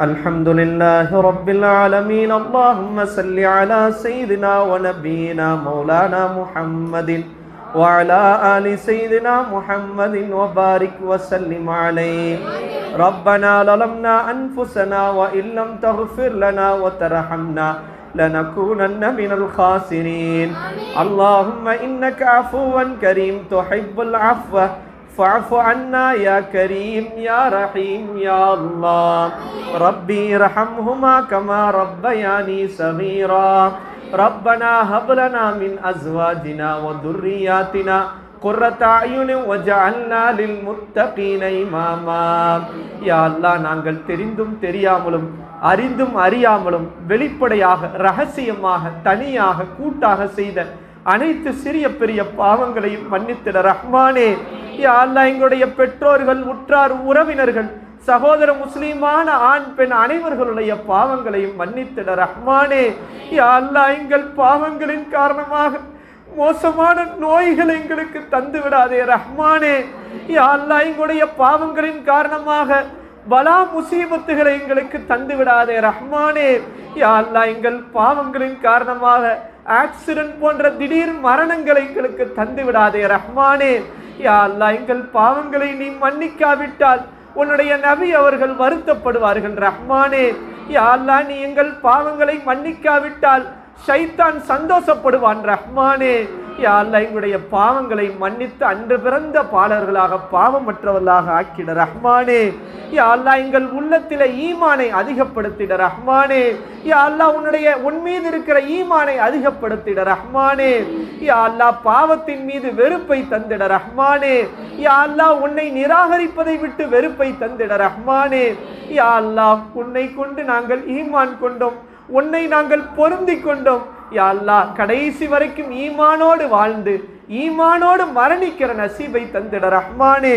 الحمد لله رب العالمين. اللهم صل على سيدنا ونبينا مولانا محمد وعلى آل سيدنا محمد وبارك وسلم عليه. ربنا ظلمنا أنفسنا وإن لم تغفر لنا وترحمنا لنكونن من الخاسرين. اللهم إنك عفو كريم تحب العفو. فاعف عنا يا كريم يا رحيم يا الله ربي ارحمهما كما ربياني صغيرا ربنا هب لنا من ازواجنا وذرياتنا قرة أعين وجعلنا للمتقين إماما يا الله நாங்கள் தெரிந்தும் தெரியாமலும் அறிந்தும் அறியாமலும் வெளிப்படையாக ரகசியமாக தனியாக கூட்டாக செய்த அனைத்து சிறிய பெரிய பாவங்களையும் மன்னித்திட ரஹ்மானே யா எங்களுடைய பெற்றோர்கள் உற்றார் உறவினர்கள் சகோதர முஸ்லீமான ஆண் பெண் அனைவர்களுடைய பாவங்களையும் மன்னித்திட ரஹ்மானே. யா அல்லாஹ் எங்கள் பாவங்களின் காரணமாக மோசமான நோய்களை எங்களுக்கு தந்து விடாதே ரஹ்மானே. யா எங்களுடைய பாவங்களின் காரணமாக பலா முசீபத்துகளை எங்களுக்கு தந்து விடாதே ரஹ்மானே. யா அல்லாஹ் எங்கள் பாவங்களின் காரணமாக ஆக்சிடென்ட் போன்ற திடீர் மரணங்களை எங்களுக்கு தந்து விடாதே ரஹ்மானே. யா அல்லா எங்கள் பாவங்களை நீ மன்னிக்காவிட்டால் உன்னுடைய நபி அவர்கள் வருத்தப்படுவார்கள் ரஹ்மானே. யா அல்லா நீ எங்கள் பாவங்களை மன்னிக்காவிட்டால் ஷைத்தான் சந்தோஷப்படுவான் ரஹ்மானே. யா எங்களுடைய பாவங்களை மன்னித்து அன்று பிறந்த பாலர்களாக பாவமற்றவர்களாக ஆக்கிட ரஹ்மானே. யா எங்கள் உள்ளத்தில ஈமானை அதிகப்படுத்திட ரஹ்மானே. யா அல்லாஹ் உன்னுடைய உன் மீது இருக்கிற ஈமானை அதிகப்படுத்திட ரஹ்மானே. யா அல்லாஹ் பாவத்தின் மீது வெறுப்பை தந்திட ரஹ்மானே. யா அல்லாஹ் உன்னை நிராகரிப்பதை விட்டு வெறுப்பை தந்திட ரஹ்மானே. யா அல்லாஹ் உன்னை கொண்டு நாங்கள் ஈமான் கொண்டோம். உன்னை நாங்கள் பொருந்தி கொண்டோம். யா கடைசி வரைக்கும் ஈமானோடு வாழ்ந்து ஈமானோடு மரணிக்கிற நசீபை தந்திட ரஹ்மானே.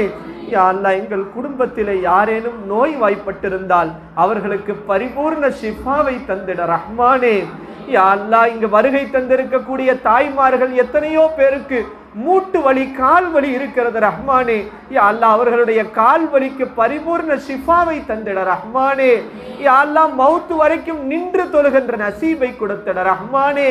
யா எங்கள் குடும்பத்திலே யாரேனும் நோய் வாய்ப்பட்டிருந்தால் அவர்களுக்கு பரிபூர்ண ஷிஃபாவை தந்திட ரஹ்மானே. யா அல்லாஹ் இங்கு வருகை தந்திருக்கக்கூடிய தாய்மார்கள் எத்தனையோ பேருக்கு மூட்டு வலி கால் வலி இருக்கிறது ரஹ்மானே. யா அல்லாஹ் அவர்களுடைய கால் வலிக்கு பரிபூர்ண ஷிஃபாவை தந்திட ரஹ்மானே. யா அல்லா மவுத்து வரைக்கும் நின்று தொழுகின்ற நசீபை கொடுத்திட ரஹ்மானே.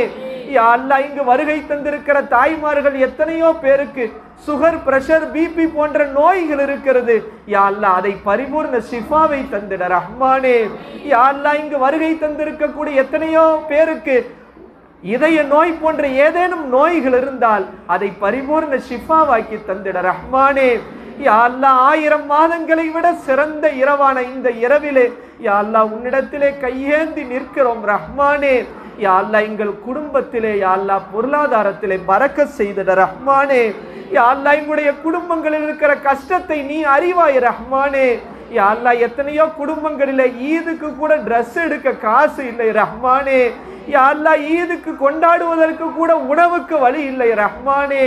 யா அல்லாஹ் இங்கு வருகை தந்திருக்கிற தாய்மார்கள் எத்தனையோ பேருக்கு சுகர் பிரஷர் பிபி போன்ற நோய்கள் இருக்கிறது. யா அதை பரிபூர்ண ஷிஃபாவை தந்திட ரஹ்மானே. யா இங்கு வருகை தந்திருக்கக்கூடிய எத்தனையோ பேருக்கு இதய நோய் போன்ற ஏதேனும் நோய்கள் இருந்தால் அதை பரிபூர்ண ஷிஃபாவாக்கி தந்திட ரஹ்மானே. யா ஆயிரம் மாதங்களை விட சிறந்த இரவான இந்த இரவிலே யா உன்னிடத்திலே கையேந்தி நிற்கிறோம் ரஹ்மானே. யா எங்கள் குடும்பத்திலே யா பொருளாதாரத்திலே பறக்க செய்திட ரஹ்மானே. யா எங்களுடைய குடும்பங்களில் இருக்கிற கஷ்டத்தை நீ அறிவாய் ரஹ்மானே. யா அல்லாஹ் எத்தனையோ குடும்பங்களில் ஈதுக்கு கூட ட்ரெஸ் எடுக்க காசு இல்லை ரஹ்மானே. யா அல்லாஹ் ஈதுக்கு கொண்டாடுவதற்கு கூட உணவுக்கு வழி இல்லை ரஹ்மானே.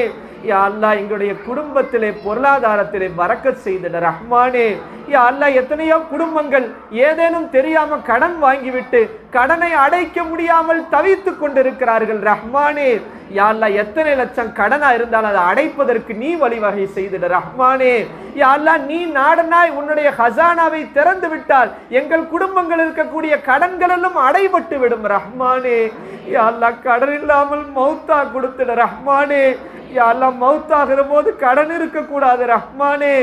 யா அல்லாஹ் எங்களுடைய குடும்பத்திலே பொருளாதாரத்திலே வரக்க செய்திட ரஹ்மானே. யா அல்லா எத்தனையோ குடும்பங்கள் ஏதேனும் தெரியாம கடன் வாங்கிவிட்டு கடனை அடைக்க முடியாமல் தவித்து கொண்டிருக்கிறார்கள் ரஹ்மானே. யா அல்லா எத்தனை லட்சம் கடனா இருந்தாலும் அதை அடைப்பதற்கு நீ வழிவகை செய்திட ரஹ்மானே. யா அல்லாஹ் நீ நாடனாய் உன்னுடைய ஹசானாவை திறந்து விட்டால் எங்கள் குடும்பங்கள் இருக்கக்கூடிய கடன்களிலும் அடைபட்டு விடும் ரஹ்மானே. யா அல்லாஹ் கடன் இல்லாமல் மௌத்தா கொடுத்துட ரஹ்மானே. யாரெல்லாம் மவுத்தாகிற போது கடன் இருக்கக்கூடாது ரஹ்மானே.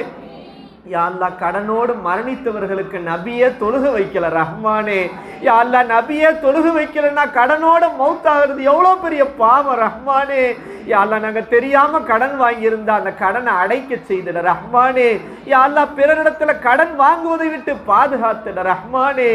யா கடனோடு மரணித்தவர்களுக்கு நபியே தொழுக வைக்கல ரஹ்மானே. யா நபியே தொழுக வைக்கலன்னா கடனோட மௌத்தாகிறது எவ்வளோ பெரிய பாவம் ரஹ்மானே. யா நாங்கள் தெரியாமல் கடன் வாங்கியிருந்தா அந்த கடனை அடைக்க செய்திட ரஹ்மானே. யா அல்லாஹ் பிறரிடத்துல கடன் வாங்குவதை விட்டு பாதுகாத்திட ரஹ்மானே.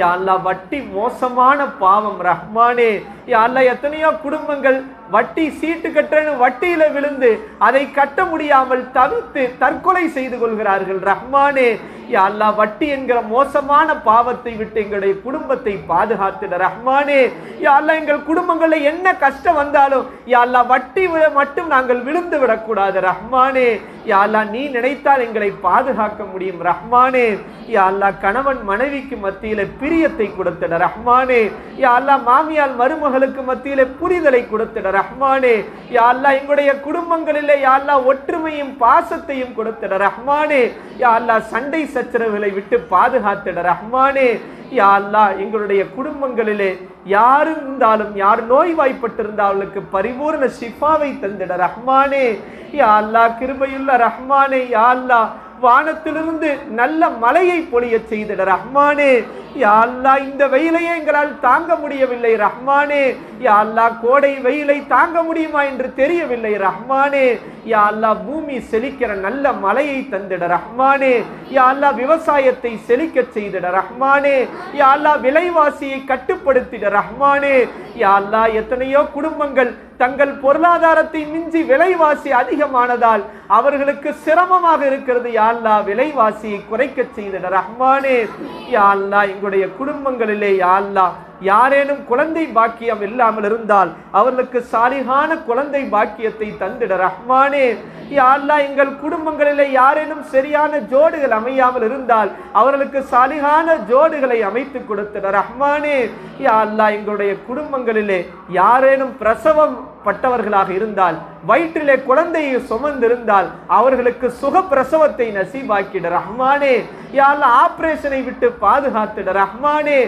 யா வட்டி மோசமான பாவம் ரஹ்மானே. யா எத்தனையோ குடும்பங்கள் வட்டி சீட்டு கட்டுறேன்னு வட்டியில விழுந்து அதை கட்ட முடியாமல் தவித்து தற்கொலை செய்து கொள்கிறார்கள். ரஹ்மானே யா அல்லாஹ் வட்டி என்கிற மோசமான பாவத்தை விட்டு எங்களுடைய குடும்பத்தை பாதுகாத்துட. ரஹ்மானே யா எங்கள் குடும்பங்களில் என்ன கஷ்டம் வந்தாலும் யா வட்டி விட மட்டும் நாங்கள் விழுந்து விடக்கூடாது. ரஹ்மானே யா நீ நினைத்தால் எங்களை பாதுகாக்க முடியும். ரஹ்மானே யா கணவன் மனைவிக்கு மத்தியில பிரியத்தை கொடுத்திட. ரஹ்மானே யா மாமியால் மருமகளுக்கு மத்தியில புரிதலை கொடுத்திட. ரஹ்மானே யாழ்லா எங்களுடைய குடும்பங்களில் யாழ்லா ஒற்றுமையும் பாசத்தையும் கொடுத்திட ரஹ்மானே. யாழ்லா சண்டை சச்சரவுகளை விட்டு பாதுகாத்திட ரஹ்மானே. யாழ்லா எங்களுடைய குடும்பங்களிலே யார் இருந்தாலும் யார் நோய்வாய்ப்பட்டிருந்தால் அவளுக்கு பரிபூர்ண ஷிஃபாவை தந்திட ரஹ்மானே. யாழ்லா அல்லாஹ் கிருபையுள்ள ரஹ்மானே யா அல்லாஹ் வானத்திலிருந்து நல்ல மலையை பொழிய செய்திட ரஹ்மானே. யா இந்த வெயிலையே எங்களால் தாங்க முடியவில்லை ரஹ்மானே. யா கோடை வெயிலை தாங்க முடியுமா என்று தெரியவில்லை ரஹ்மானே. யா அல்லா பூமி செழிக்கிற நல்ல மழையை தந்திட ரஹ்மானே. யா அல்லா விவசாயத்தை செழிக்க செய்திட ரஹ்மானே. யா அல்லா விலைவாசியை கட்டுப்படுத்திட ரஹ்மானே. யா அல்லா எத்தனையோ குடும்பங்கள் தங்கள் பொருளாதாரத்தை மிஞ்சி விலைவாசி அதிகமானதால் அவர்களுக்கு சிரமமாக இருக்கிறது. யா விலைவாசியை குறைக்க செய்திட ரஹ்மானே. யா அல்லாஹ் எங்களுடைய குடும்பங்களிலே யா யாரேனும் குழந்தை பாக்கியம் இல்லாமல் இருந்தால் அவர்களுக்கு சாலிகான குழந்தை பாக்கியத்தை தந்திட ரஹ்மானே. யா எங்கள் குடும்பங்களில் யாரேனும் சரியான ஜோடுகள் அமையாமல் இருந்தால் அவர்களுக்கு சாலிகான ஜோடுகளை அமைத்து கொடுத்திட ரஹ்மானே. யா எங்களுடைய குடும்பங்களிலே யாரேனும் பிரசவம் பட்டவர்களாக இருந்தால் வயிற்றிலே குழந்தையை சுமந்திருந்தால் அவர்களுக்கு சுக பிரசவத்தை நசீபாக்கிட ரஹ்மானே. யாரெல்லாம் ஆபரேஷனை விட்டு பாதுகாத்திட ரஹ்மானே.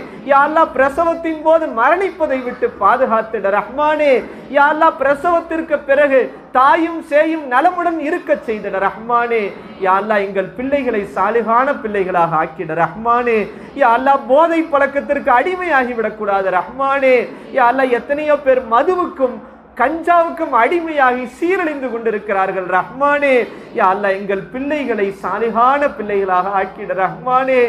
பிரசவத்தை பிரசவத்தின் போது மரணிப்பதை விட்டு பாதுகாத்திட ரஹ்மானே யாழ்லா பிரசவத்திற்கு பிறகு தாயும் சேயும் நலமுடன் இருக்க செய்திட ரஹ்மானே. யாழ்லா எங்கள் பிள்ளைகளை சாலிகான பிள்ளைகளாக ஆக்கிட ரஹ்மானே. யாழ்லா போதை பழக்கத்திற்கு அடிமையாகிவிடக்கூடாது ரஹ்மானே. யாழ்லா எத்தனையோ பேர் மதுவுக்கும் கஞ்சாவுக்கும் அடிமையாகி சீரழிந்து கொண்டிருக்கிறார்கள். ரஹ்மானே யா அல்லா எங்கள் பிள்ளைகளை சாலிகான பிள்ளைகளாக ஆக்கிட. ரஹ்மானே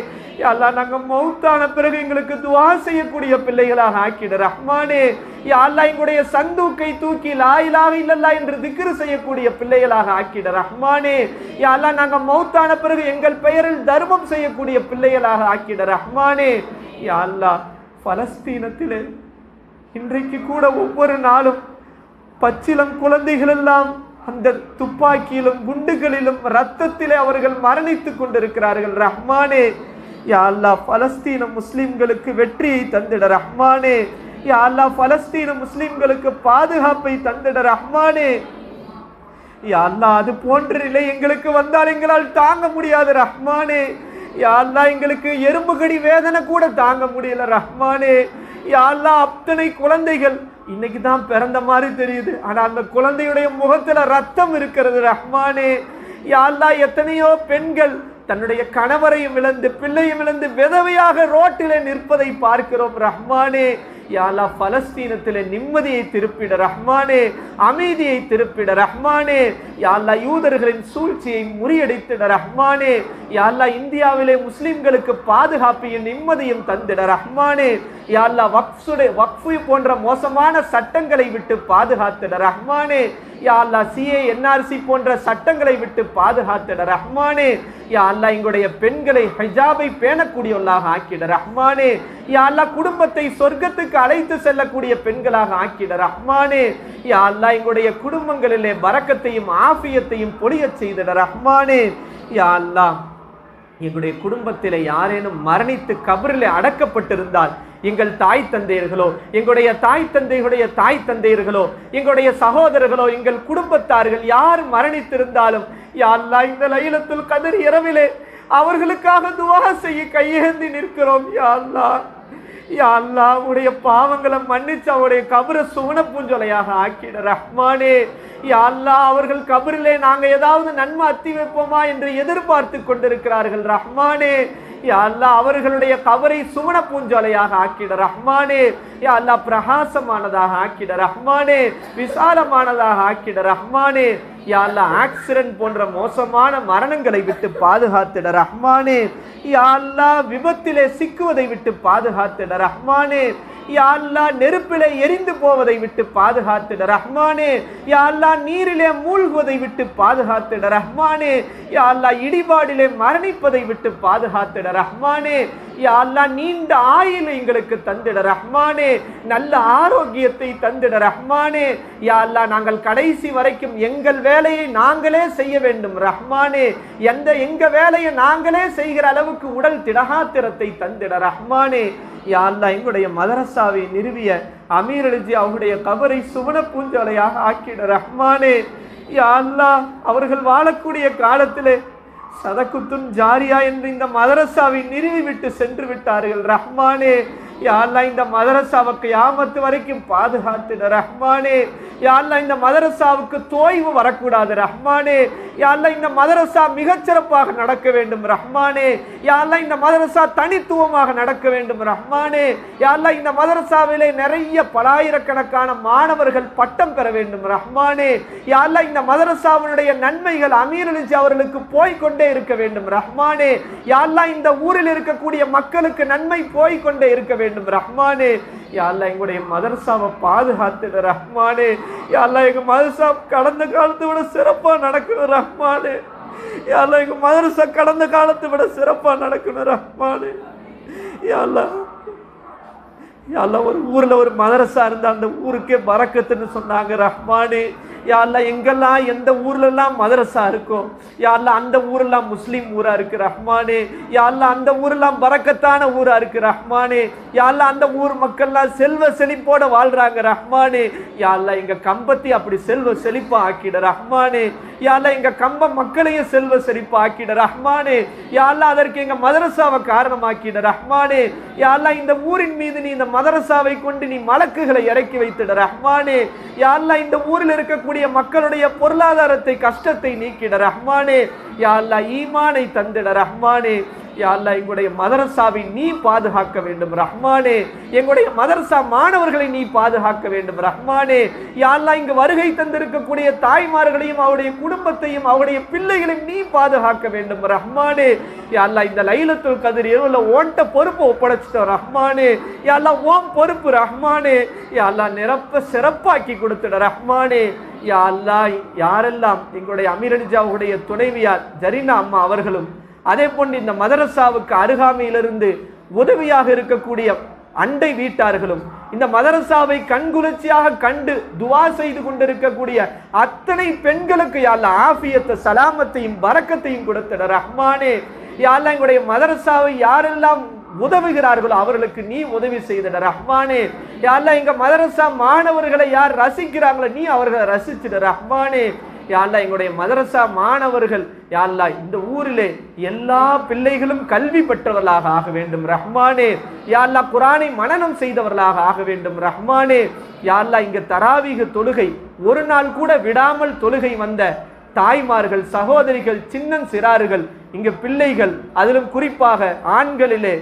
யா நாங்கள் நாங்க மௌத்தான பிறகு எங்களுக்கு துவா செய்யக்கூடிய பிள்ளைகளாக ஆக்கிட. ரஹ்மானே யா எங்களுடைய சந்தூக்கை தூக்கி லாயிலாக இல்லல்லா என்று திக்ரு செய்யக்கூடிய பிள்ளைகளாக ஆக்கிட. ரஹ்மானே யா நாங்கள் மௌத்தான பிறகு எங்கள் பெயரில் தர்மம் செய்யக்கூடிய பிள்ளைகளாக ஆக்கிட. ரஹ்மானே யா அல்லா பலஸ்தீனத்திலே இன்றைக்கு கூட ஒவ்வொரு நாளும் பச்சிலம் குழந்தைகள் எல்லாம் அந்த துப்பாக்கியிலும் குண்டுகளிலும் ரத்தத்திலே அவர்கள் மரணித்துக் கொண்டிருக்கிறார்கள். ரஹ்மானே யா அல்லா பலஸ்தீன முஸ்லிம்களுக்கு வெற்றியை தந்திட ரஹ்மானே. யா அல்லா பலஸ்தீன முஸ்லிம்களுக்கு பாதுகாப்பை தந்திட ரஹ்மானே. யா அல்லாஹ் அது போன்ற நிலை எங்களுக்கு வந்தால் எங்களால் தாங்க முடியாது ரஹ்மானே. யா அல்லாஹ் எங்களுக்கு எறும்பு கடி வேதனை கூட தாங்க முடியல ரஹ்மானே. யாரெல்லாம் அத்தனை குழந்தைகள். இன்னைக்கு தான் பிறந்த மாதிரி தெரியுது. ஆனால் அந்த குழந்தையுடைய முகத்தில் ரத்தம் இருக்கிறது ரஹ்மானே. யாரெல்லாம் எத்தனையோ பெண்கள் தன்னுடைய கணவரையும் இழந்து பிள்ளையும் இழந்து விதவையாக ரோட்டிலே நிற்பதை பார்க்கிறோம் ரஹ்மானே. யாலா பலஸ்தீனத்தில் நிம்மதியை திருப்பிட ரஹ்மானே அமைதியை திருப்பிட ரஹ்மானே. யாலா யூதர்களின் சூழ்ச்சியை முறியடித்திட ரஹ்மானே. யாலா இந்தியாவிலே முஸ்லிம்களுக்கு பாதுகாப்பையும் நிம்மதியும் தந்திட ரஹ்மானே. யாலா வக்ஃபுடைய வக்ஃபு போன்ற மோசமான சட்டங்களை விட்டு பாதுகாத்திட ரஹ்மானே. யா அல்லா சிஏ என்ஆர்சி போன்ற சட்டங்களை விட்டு பாதுகாத்திட ரஹ்மானே. யா அல்லா எங்களுடைய பெண்களை ஹிஜாபை பேணக்கூடியவர்களாக ஆக்கிட ரஹ்மானே. யா அல்லா குடும்பத்தை சொர்க்கத்துக்கு அழைத்து செல்லக்கூடிய பெண்களாக ஆக்கிட ரஹ்மானே. யா அல்லா எங்களுடைய குடும்பங்களிலே பரக்கத்தையும் ஆஃபியத்தையும் பொழிய செய்திட ரஹ்மானே. யா அல்லா எங்களுடைய குடும்பத்தில் யாரேனும் மரணித்து கபரில் அடக்கப்பட்டிருந்தால் எங்கள் தாய் தந்தையர்களோ எங்களுடைய தாய் தந்தைகளுடைய தாய் தந்தையர்களோ எங்களுடைய சகோதரர்களோ எங்கள் குடும்பத்தார்கள் யார் மரணித்திருந்தாலும் யா அல்லாஹ் இந்த லைலத்துல் கதிர் இரவிலே அவர்களுக்காக துவா செய்ய கையேந்தி நிற்கிறோம் யா அல்லா யா உடைய பாவங்களை மன்னிச்சு அவருடைய கபரை சுவன பூஞ்சொலையாக ஆக்கிட. ரஹ்மானே யா அவர்கள் கபரிலே நாங்கள் ஏதாவது நன்மை அத்தி வைப்போமா என்று எதிர்பார்த்து கொண்டிருக்கிறார்கள். ரஹ்மானே அல்லா அவர்களுடைய கபரை சுவன பூஞ்சொலையாக ஆக்கிட. ரஹ்மானே யா அல்லாஹ் பிரகாசமானதாக ஆக்கிட. ரஹ்மானே விசாலமானதாக ஆக்கிட. ரஹ்மானே யா ஆக்சிடென்ட் போன்ற மோசமான மரணங்களை விட்டு பாதுகாத்திட ரஹ்மானே. யா விபத்திலே சிக்குவதை விட்டு பாதுகாத்திட ரஹ்மானே. யா நெருப்பிலே எரிந்து போவதை விட்டு பாதுகாத்திட ரஹ்மானே. யா அல்லாஹ் நீரிலே மூழ்குவதை விட்டு பாதுகாத்திட ரஹ்மானே. யா இடிபாடிலே மரணிப்பதை விட்டு பாதுகாத்திட ரஹ்மானே. யா நீண்ட ஆயில் எங்களுக்கு தந்திட ரஹ்மானே. நல்ல ஆரோக்கியத்தை தந்திட ரஹ்மானே. யா அல்லாஹ் நாங்கள் கடைசி வரைக்கும் எங்கள் வேலையை நாங்களே செய்ய வேண்டும் ரஹ்மானே. எந்த எங்க வேலையை நாங்களே செய்கிற அளவுக்கு உடல் திடகாத்திரத்தை தந்திட ரஹ்மானே. யா எங்களுடைய மதரசாவை நிறுவிய அமீர் அலிஜி அவருடைய கபரை சுவன பூஞ்சோலையாக ஆக்கிட ரஹ்மானே. யா அவர்கள் வாழக்கூடிய காலத்திலே சதகுத்துன் ஜாரியா என்று இந்த மதரசாவை நிறுவி விட்டு சென்று விட்டார்கள் ரஹ்மானே. யாழ்லா இந்த மதரசாவுக்கு யாமத்து வரைக்கும் பாதுகாத்துட ரஹ்மானே. யாழ்லா இந்த மதரசாவுக்கு தோய்வு வரக்கூடாது ரஹ்மானே. யாழ்லா இந்த மதரசா மிகச்சிறப்பாக நடக்க வேண்டும் ரஹ்மானே. யாழ்லா இந்த மதரசா தனித்துவமாக நடக்க வேண்டும் ரஹ்மானே. யாழ்லா இந்த மதரசாவிலே நிறைய பலாயிரக்கணக்கான மாணவர்கள் பட்டம் பெற வேண்டும் ரஹ்மானே. யாழ்லா இந்த மதரசாவினுடைய நன்மைகள் அமீர் அலிஜி அவர்களுக்கு போய்கொண்டே இருக்க வேண்டும் ரஹ்மானே. யாழ்லா இந்த ஊரில் இருக்கக்கூடிய மக்களுக்கு நன்மை போய்கொண்டே இருக்க வேண்டும் ரஹ்மானே யாரெல்லாம் எங்களுடைய மதர்சாவை பாதுகாத்துடு. ரஹ்மானே யாரெல்லாம் எங்கள் மதர்சா கடந்த காலத்தை விட சிறப்பாக நடக்கணும். ரஹ்மானே யாரெல்லாம் எங்கள் மதரசா கடந்த காலத்தை விட சிறப்பாக நடக்கணும். ரஹ்மானே யாரெல்லாம் யாரெல்லாம் ஒரு ஊரில் ஒரு மதரசா இருந்தால் அந்த ஊருக்கே வரக்கத்துன்னு சொன்னாங்க ரஹ்மானு. யாரெல்லாம் எங்கெல்லாம் எந்த ஊர்லெல்லாம் மதரசா இருக்கும் யாரெல்லாம் அந்த ஊரெல்லாம் முஸ்லீம் ஊராக இருக்குது ரஹ்மானு. யாரெல்லாம் அந்த ஊரெல்லாம் பறக்கத்தான ஊராக இருக்குது ரஹ்மானு. யாரெல்லாம் அந்த ஊர் மக்கள்லாம் செல்வ செழிப்போட வாழ்கிறாங்க ரஹ்மானு. யாரெல்லாம் எங்கள் கம்பத்தி அப்படி செல்வ செழிப்பாக ஆக்கிட ரஹ்மானு. யாழ்லா எங்க கம்ப மக்களையும் செல்வ செழிப்பு ஆக்கிட ரஹ்மானே. யாழ்லா அதற்கு எங்க மதரசாவை காரணமாக்கிட ரஹ்மானே. யாழ்லா இந்த ஊரின் மீது நீ இந்த மதரசாவை கொண்டு நீ மலக்குகளை இறக்கி வைத்திட ரஹ்மானே. யாழ்லா இந்த ஊரில் இருக்கக்கூடிய மக்களுடைய பொருளாதாரத்தை கஷ்டத்தை நீக்கிட ரஹ்மானே. யாழ்லா ஈமானை தந்திட ரஹ்மானே. யாழ்லா எங்களுடைய மதரசாவை நீ பாதுகாக்க வேண்டும். ரஹ்மானே எங்களுடைய மதரசா மாணவர்களை நீ பாதுகாக்க வேண்டும். ரஹ்மானே யாழ்லா இங்கு வருகை தந்திருக்கக்கூடிய தாய்மார்களையும் அவருடைய குடும்பத்தையும் அவருடைய பிள்ளைகளையும் நீ பாதுகாக்க வேண்டும். ரஹ்மானே யாழ்லா இந்த லைலத்துல் கதிர் இரவுல ஓன்ட்ட பொறுப்பை ஒப்படைச்சிட்டோம். ரஹ்மானே யாழ்லா ஓம் பொறுப்பு. ரஹ்மானே யாழ்லா நிரப்ப சிறப்பாக்கி கொடுத்துட. ரஹ்மானே யா அல்லாய் யாரெல்லாம் எங்களுடைய அமீரனிஜாவுடைய துணைவியார் ஜரீனா அம்மா அவர்களும் அதே போன்று இந்த மதரசாவுக்கு அருகாமையிலிருந்து உதவியாக இருக்கக்கூடிய அண்டை வீட்டார்களும் இந்த மதரசாவை கண்குளிர்ச்சியாக கண்டு துவா செய்து கொண்டிருக்கக்கூடிய அத்தனை பெண்களுக்கு யாழ்லா ஆஃபியத்தை சலாமத்தையும் வரக்கத்தையும் கொடுத்திட ரஹ்மானே யாழ்ல எங்களுடைய மதரசாவை யாரெல்லாம் உதவுகிறார்களோ அவர்களுக்கு நீ உதவி செய்திட ரஹ்மானே யாழ்லா எங்க மதரசா மாணவர்களை யார் ரசிக்கிறாங்களோ நீ அவர்களை ரசிச்சிட. ரஹ்மானே யாழ்லா எங்களுடைய மதரசா மாணவர்கள் யாழ்லா இந்த ஊரிலே எல்லா பிள்ளைகளும் கல்வி பெற்றவர்களாக ஆக வேண்டும். ரஹ்மானே யாழ்லா குரானை மனனம் செய்தவர்களாக ஆக வேண்டும். ரஹ்மானே யாழ்லா இங்க தராவீக தொழுகை ஒரு நாள் கூட விடாமல் தொழுகை வந்த தாய்மார்கள் சகோதரிகள் சின்னன் சிறார்கள் இங்க பிள்ளைகள் அதிலும் குறிப்பாக ஆண்களிலே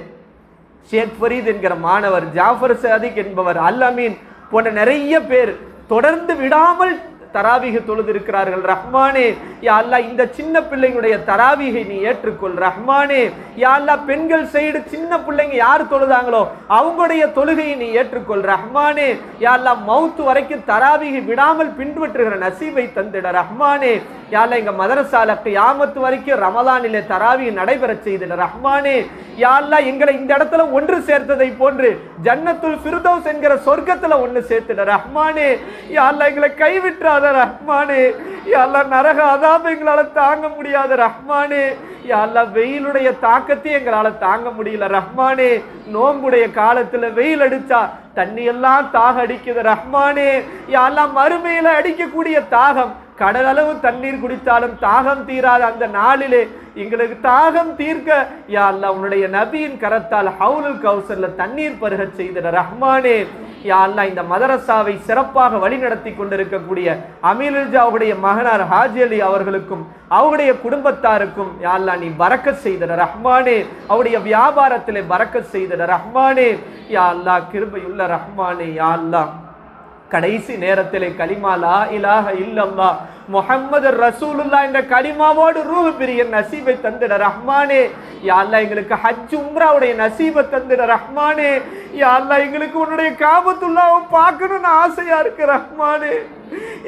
ஷேக் ஃபரீத் என்கிற மாணவர் ஜாஃபர் சாதிக் என்பவர் அல் அமீன் போன்ற நிறைய பேர் தொடர்ந்து விடாமல் தராவிக தொழுது இருக்கிறார்கள் ரஹ்மானே யா அல்லாஹ் இந்த சின்ன பிள்ளைங்களுடைய தராவிகை நீ ஏற்றுக்கொள். ரஹ்மானே யா பெண்கள் சைடு சின்ன பிள்ளைங்க யார் தொழுதாங்களோ அவங்களுடைய தொழுகையை நீ ஏற்றுக்கொள். ரஹ்மானே யா அல்லாஹ் மவுத்து வரைக்கும் தராவிகை விடாமல் பின்பற்றுகிற நசீவை தந்திட. ரஹ்மானே யா எங்கள் எங்க மதரசால கியாமத்து வரைக்கும் ரமலானிலே தராவி நடைபெற செய்திட. ரஹ்மானே யாழ்லா எங்களை இந்த இடத்துல ஒன்று சேர்த்ததை போன்று ஜன்னத்துல் ஃபிர்தௌஸ் என்கிற சொர்க்கத்துல ஒன்று சேர்த்துட. ரஹ்மானே யாழ்லா எங்களை கைவிட்டார் முடியாத ரஹ்மானே யா நரக அதாப எங்களால தாங்க முடியாத ரஹ்மானே. யா வெயிலுடைய தாக்கத்தை எங்களால தாங்க முடியல ரஹ்மானே. நோம்புடைய காலத்துல வெயில் அடிச்சா தண்ணி எல்லாம் தாக அடிக்குது ரஹ்மானே. யா மறுமையில் அடிக்கக்கூடிய தாகம் கடலளவு தண்ணீர் குடித்தாலும் தாகம் தீராத அந்த நாளிலே எங்களுக்கு தாகம் தீர்க்க யா அல்லாஹ் உன்னுடைய நபியின் கரத்தால் ஹவுலுல் கௌசர்ல தண்ணீர் பருகச் செய்த ரஹ்மானே. யா அல்லாஹ் இந்த மதரசாவை சிறப்பாக வழிநடத்தி கொண்டிருக்கக்கூடிய அமீலுஜாவுடைய மகனார் ஹாஜி அலி அவர்களுக்கும் அவருடைய குடும்பத்தாருக்கும் யா நீ வரக்க செய்திட ரஹ்மானே. அவருடைய வியாபாரத்திலே வரக்க செய்திட ரஹ்மானே. யா அல்லாஹ் கிருபையுள்ள ரஹ்மானே யா அல்லாஹ். கடைசி நேரத்திலே கலிமா லா இலாஹ இல்லல்லா முகம்மது ரசூலுல்லா என்ற கலிமாவோடு ரூஹ் பிரிய நசீபை தந்திட ரஹ்மானே. யாழ்லா எங்களுக்கு ஹஜ் உம்ராவுடைய நசீபை தந்திட ரஹ்மானே. யாழ்லா எங்களுக்கு உன்னுடைய காபத்துள்ளாவும் பார்க்கணும்னு ஆசையா இருக்கு ரஹ்மானே.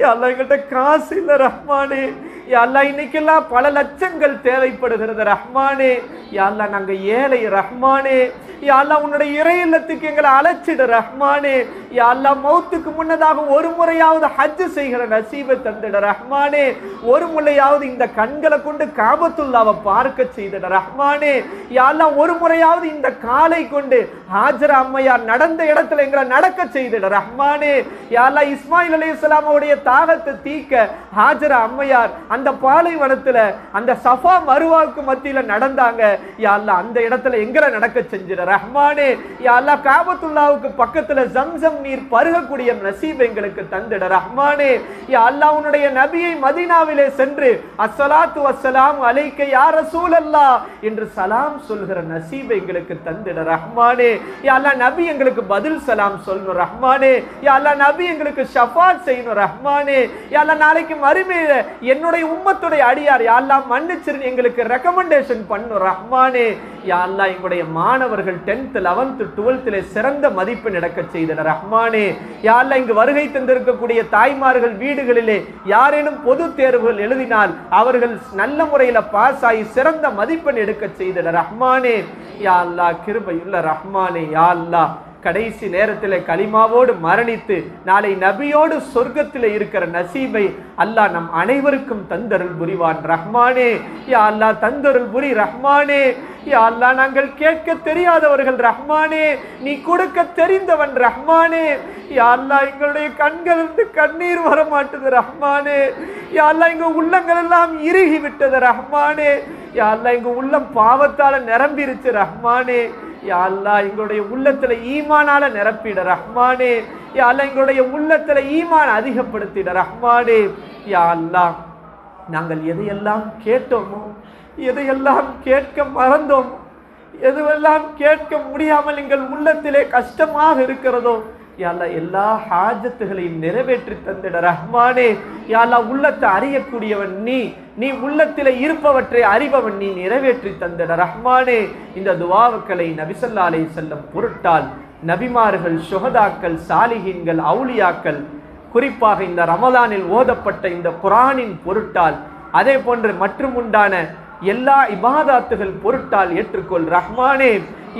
யாழ்லா எங்கள்கிட்ட காசு இல்லை ரஹ்மானே. யா இன்னைக்கெல்லாம் பல லட்சங்கள் தேவைப்படுகிறது ரஹ்மானே. யாழ்லா நாங்கள் ஏழை ரஹ்மானே. யாழ்லா உன்னோட உன்னுடைய இறை இல்லத்துக்கு எங்களை அழைச்சிடு ரஹ்மானே. யாழ்லா மௌத்துக்கு முன்னதாக ஒரு முறையாவது ஹஜ் செய்கிற நசீபை தந்துட ரஹ்மானே. ஒரு முறையாவது இந்த கண்களை கொண்டு காபத்துல்லாவை பார்க்க செய்திட ரஹ்மானே. யாழ்லா ஒரு முறையாவது இந்த காலை கொண்டு ஹாஜரா அம்மையார் நடந்த இடத்துல எங்களை நடக்க செய்திட ரஹ்மானே. யாழ்லா இஸ்மாயில் அலி இஸ்லாமுடைய தாகத்தை தீக்க ஹாஜரா அம்மையார் அந்த பாலைவனத்தில் அந்த சஃபா மருவாவுக்கு மத்தியில் நடந்தாங்க. யா அல்லாஹ் அந்த இடத்துல எங்களை நடக்க செஞ்சிட ரஹ்மானே யா அல்லாஹ் காபத்துல்லாவுக்கு பக்கத்தில் ஜம்சம் நீர் பருகக்கூடிய நசீப் எங்களுக்கு தந்துட. ரஹ்மானே யா அல்லாஹ் உன்னுடைய நபியை மதீனாவிலே சென்று அஸ்ஸலாத்து வஸ்ஸலாம் அலைக்க யா சூழல்லா என்று சலாம் சொல்கிற நசீப் எங்களுக்கு தந்துட. ரஹ்மானே யா அல்லாஹ் நபி எங்களுக்கு பதில் சலாம் சொல்லணும். ரஹ்மானே யா அல்லாஹ் நபி எங்களுக்கு ஷஃபாத் செய்யணும். ரஹ்மானே யா நாளைக்கு மறுமையில் என்னுடைய உம்மத்துடைய அடியார் யாரெல்லாம் மன்னிச்சிருந்து எங்களுக்கு ரெக்கமெண்டேஷன் பண்ணும் ரஹ்மானே. யாரெல்லாம் எங்களுடைய மாணவர்கள் 10th 11th 12th சிறந்த மதிப்பெண் நடக்க செய்தனர் ரஹ்மானே. யாரெல்லாம் இங்கு வருகை தந்திருக்கக்கூடிய தாய்மார்கள் வீடுகளிலே யாரேனும் பொது தேர்வுகள் எழுதினால் அவர்கள் நல்ல முறையில் பாஸ் ஆகி சிறந்த மதிப்பெண் எடுக்க செய்தனர் ரஹ்மானே. யா கிருபையுள்ள ரஹ்மானே யா கடைசி நேரத்தில் கலிமாவோடு மரணித்து நாளை நபியோடு சொர்க்கத்தில் இருக்கிற நசீபை அல்லாஹ் நம் அனைவருக்கும் தந்தருள் புரிவான். ரஹ்மானே யா அல்லாஹ் தந்தருள் புரி ரஹ்மானே. யா அல்லாஹ் நாங்கள் கேட்க தெரியாதவர்கள் ரஹ்மானே. நீ கொடுக்க தெரிந்தவன் ரஹ்மானே. யா அல்லாஹ் எங்களுடைய கண்களிலிருந்து கண்ணீர் வர மாட்டுது ரஹ்மானே. யா அல்லா எங்க உள்ளங்கள் எல்லாம் இறுகி விட்டது ரஹ்மானே. யா அல்லா எங்க உள்ளம் பாவத்தால நிரம்பிருச்சு ரஹ்மானே. யா எங்களுடைய உள்ளத்தில் ஈமானால நிரப்பிட ரஹ்மானே. யா அல்லா எங்களுடைய உள்ளத்தில் ஈமான் அதிகப்படுத்திட ரஹ்மானே. யா அல்லா நாங்கள் எதையெல்லாம் கேட்டோமோ எதையெல்லாம் கேட்க மறந்தோம் எதுவெல்லாம் கேட்க முடியாமல் எங்கள் உள்ளத்திலே கஷ்டமாக இருக்கிறதோ யாழ்லா எல்லா ஹாஜத்துகளையும் நிறைவேற்றி தந்திட ரஹ்மானே. யாழ்லா உள்ளத்தை அறியக்கூடியவன் நீ. நீ உள்ளத்தில் இருப்பவற்றை அறிபவன் நீ நிறைவேற்றி தந்திட ரஹ்மானே. இந்த துவாவுக்களை நபிசல்லா அலை செல்லம் பொருட்டால் நபிமார்கள் சுகதாக்கள் சாலிகின்கள் அவுலியாக்கள் குறிப்பாக இந்த ரமலானில் ஓதப்பட்ட இந்த குரானின் பொருட்டால் அதே போன்று மற்றும் உண்டான எல்லா இபாதாத்துகள் பொருட்டால் ஏற்றுக்கொள். ரஹ்மானே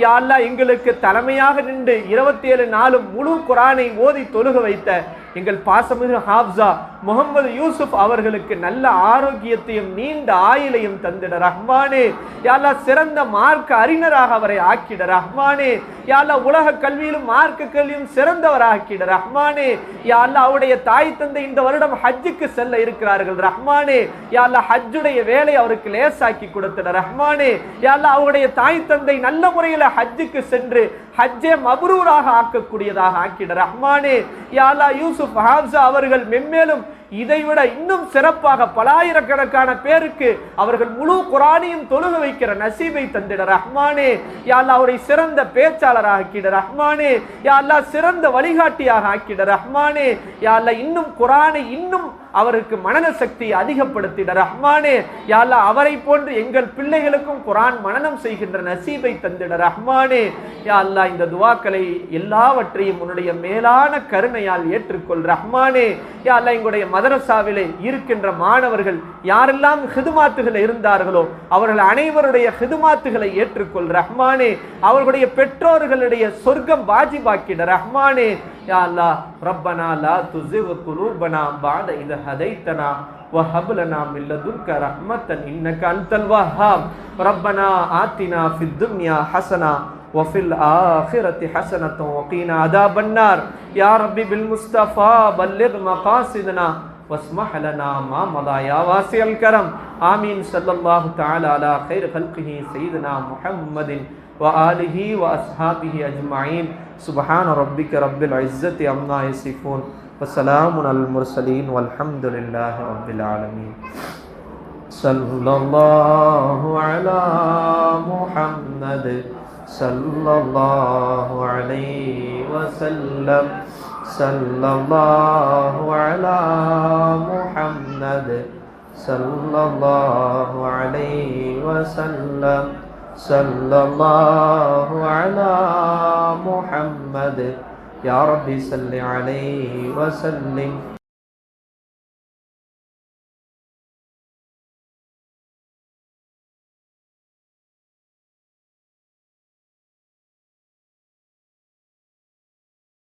யா எங்களுக்கு தலைமையாக நின்று இருபத்தி ஏழு நாளும் முழு குரானை ஓதி தொழுக வைத்த. எங்கள் பாசமிகு ஹாப்ஸா முகமது யூசுப் அவர்களுக்கு நல்ல ஆரோக்கியத்தையும் நீண்ட ஆயிலையும் தந்திட ரஹ்மானே. யாலா சிறந்த மார்க்க அறிஞராக அவரை ஆக்கிட ரஹ்மானே. யாலா உலக கல்வியிலும் மார்க்க கல்வியும் சிறந்தவராக்கிட ரஹ்மானே. யாலா அவருடைய தாய் தந்தை இந்த வருடம் ஹஜ்ஜுக்கு செல்ல இருக்கிறார்கள் ரஹ்மானே. யாலா ஹஜ்ஜுடைய வேலை அவருக்கு லேசாக்கி கொடுத்திட ரஹ்மானே. யாலா அவருடைய தாய் தந்தை நல்ல முறையில் ஹஜ்ஜுக்கு சென்று ஹஜ்ஜே மபரூராக ஆக்கக்கூடியதாக ஆக்கிட ரஹ்மானே யாலா யூசுப் ஹாம்சா அவர்கள் மென்மேலும் இதைவிட இன்னும் சிறப்பாக பலாயிரக்கணக்கான பேருக்கு அவர்கள் முழு குரானையும் தொழுக வைக்கிற நசீபை தந்திட ரஹ்மானே. யாழ்லா அவரை சிறந்த பேச்சாளராக ஆக்கிட ரஹ்மானே. யாழ்லா சிறந்த வழிகாட்டியாக ஆக்கிட ரஹ்மானே. யாழ்லா இன்னும் குரானை இன்னும் அவருக்கு மனன சக்தியை அதிகப்படுத்திட ரஹ்மானே யாழ்லா அவரை போன்று எங்கள் பிள்ளைகளுக்கும் குரான் மனனம் செய்கின்ற நசீபை தந்திட ரஹ்மானே. யா அல்லாஹ் இந்த துவாக்களை எல்லாவற்றையும் உன்னுடைய மேலான கருணையால் ஏற்றுக்கொள் ரஹ்மானே. யா அல்லா எங்களுடைய மதரசாவிலே இருக்கின்ற மாணவர்கள் யாரெல்லாம் ஹிதுமாத்துகள் இருந்தார்களோ அவர்கள் அனைவருடைய ஹிதுமாத்துகளை ஏற்றுக்கொள் ரஹ்மானே. அவர்களுடைய பெற்றோர்களுடைய சொர்க்கம் வாஜிபாக்கிட ரஹ்மானே. யா அல்லா ரப்பனா லா துசிவ் குரூபனா பாத இத هديتنا وهب لنا من لدنك رحمة إنك أنت الوهاب. ربنا آتنا في الدنيا حسنة وفي الآخرة حسنة وقينا عذاب النار. يا ربي بالمصطفى بلغ مقاصدنا واسمح لنا ما مضى يا واسع الكرم. آمين. صلى الله تعالى على خير خلقه سيدنا محمد وآله وأصحابه أجمعين. سبحان ربك رب العزة عما يصفون. وسلام على المرسلين والحمد لله رب العالمين. صلى الله على محمد صلى الله عليه وسلم. صلى الله على محمد صلى الله عليه وسلم. صلى الله على محمد يا رب صل عليه وسلم.